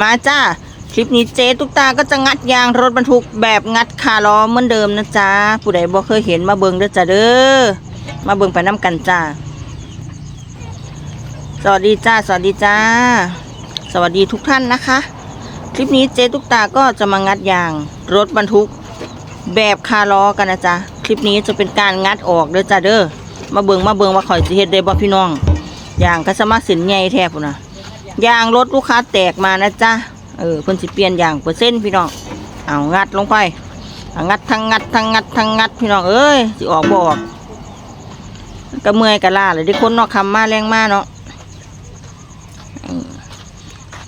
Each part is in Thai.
มาจ้าคลิปนี้เจ๊ตุ๊กตาก็จะงัดยางรถบรรทุกแบบงัดคาล้อเหมือนเดิมนะจ๊ะผู้ใดบ่เคยเห็นมาเบิงเด้อจ้าเด้อมาเบิงไปน้ำกันจ้าสวัสดีจ้า สวัสดีจ้า สวัสดีทุกท่านนะคะ คลิปนี้เจ๊ตุ๊กตาก็จะมางัดยางรถบรรทุกแบบคาล้อกันนะจ๊ะคลิปนี้จะเป็นการงัดออกเด้อจ้าเด้อมาเบิงมาเบิงว่าข่อยสิเฮ็ดได้บ่พี่น้องยางก็สามารถสินใหญ่แทบพุ่นนะ ยางรถลูกค้าแตกมานะจ๊ะเออเพิ่นสิเปลี่ยนยางเปอร์เซ็นต์พี่น้องเอางัดลงไปเอางัดทั้งงัดทั้งงัดทั้งงัดพี่น้องเอ้ยสิออกบออกก็เมื่อยก็ล้าเลยที่คนนอกคำมาแรงมาเนาะ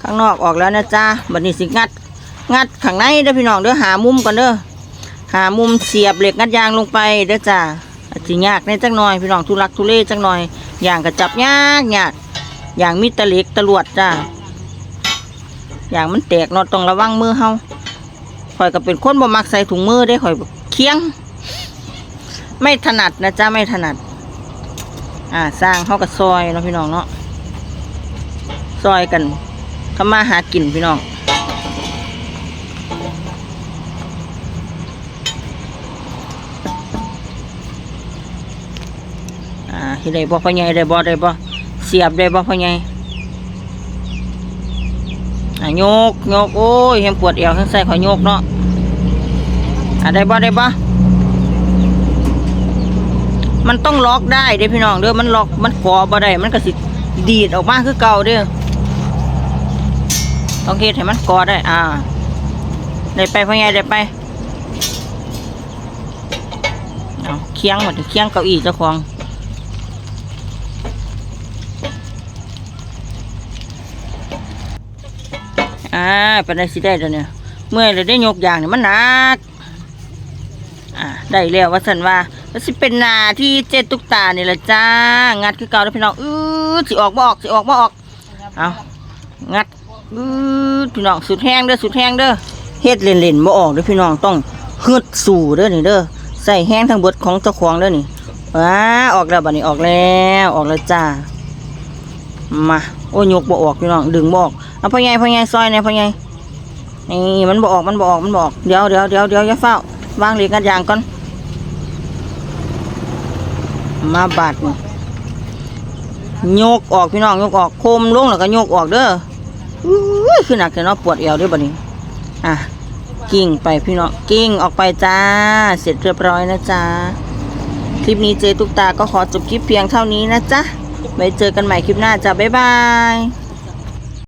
ข้างนอกออกแล้วนะจ๊ะบัดนี้สิงัด งัดข้างในเด้อพี่น้องเด้อหามุมก่อนเด้อหามุมเสียบเหล็กงัดยางลงไปเด้อจ้าอาจสิยากในจักหน่อยพี่น้องทุลักทุเลจักหน่อยอย่างก็จับยากยาก อย่างมีตะเล็กตะลวดจ้าอย่างมันแตกเนาะต้องระวังมือเฮาข่อยก็เป็นคนบ่มักใส่ถุงมือได้ข่อยเคียง ไม่ถนัดนะจ้าไม่ถนัด อ่า สร้างเฮาก็ซอยเนาะพี่น้องเนาะซอยกันทำมาหากินพี่น้องอ่าเฮ็ดได้บ่พ่อใหญ่ได้บ่ได้บ่ เสียบได้บ่พ่อใหญ่โยกโยกโอ้ยเห็นปวดเอวทั้งใส่ขอยโยกเนาะอ่าได้บ่ได้บ่มันต้องล็อกได้เด้พี่น้องเด้อมันล็อกมันกอบ่ได้มันก็สิดีดออกมาคือเก่าเด้อต้องเฮ็ดให้มันกอได้ อ่า ได้ไปพ่อใหญ่ได้ไปเอาเคียงหมดเคียงเก้าอี้เจ้าของ อ่าป็นได้สิได้แล้วเนี่ย เมื่อยเลยได้ยกอย่างเนี่ยมันหนัก อ่าได้แล้วว่าสันว่าแล้วสิเป็นนาที่เจตุกตาเนี่แหละจ้า งัดคือเก่าแล้วพี่น้องอือสิออกบ่ออกสิออกบ่ออก เอางัดอือพี่น้องสุดแห้งเด้อสุดแห้งเด้อเฮ็ดเล่นๆบ่ออกเด้อพี่น้องต้องฮึดสู่เด้อนี่เด้อใส่แห้งทั้งบดของเจ้าของเด้อนี่ว้าออกแล้วบัดนี้ออกแล้วออกแล้วจ้ามาโอ้ยกบ่ออกพี่น้องดึงบ่ออก เอาพ่อใหญ่พ่อใหญ่ซอยเนี่ยพ่อใหญ่นี่มันบอกมันบอกมันบอกเดี๋ยวเดี๋ยวเดี๋ยวเดี๋ยวอย่าเฝ้าวางเหล็กกันอย่างก่อนมาบาดนี่ยกออกพี่น้องยกออกโคมลงแล้วก็ยกออกเด้ออุ้ยคือหนักแต่เนาะปวดเอวด้วยบัดนี้อะกิ่งไปพี่น้องกิ่งออกไปจ้า เสร็จเรียบร้อยนะจ้าคลิปนี้เจตุกตาก็ขอจบคลิปเพียงเท่านี้นะจ๊ะไว้เจอกันใหม่คลิปหน้าจ้ะบ๊ายบาย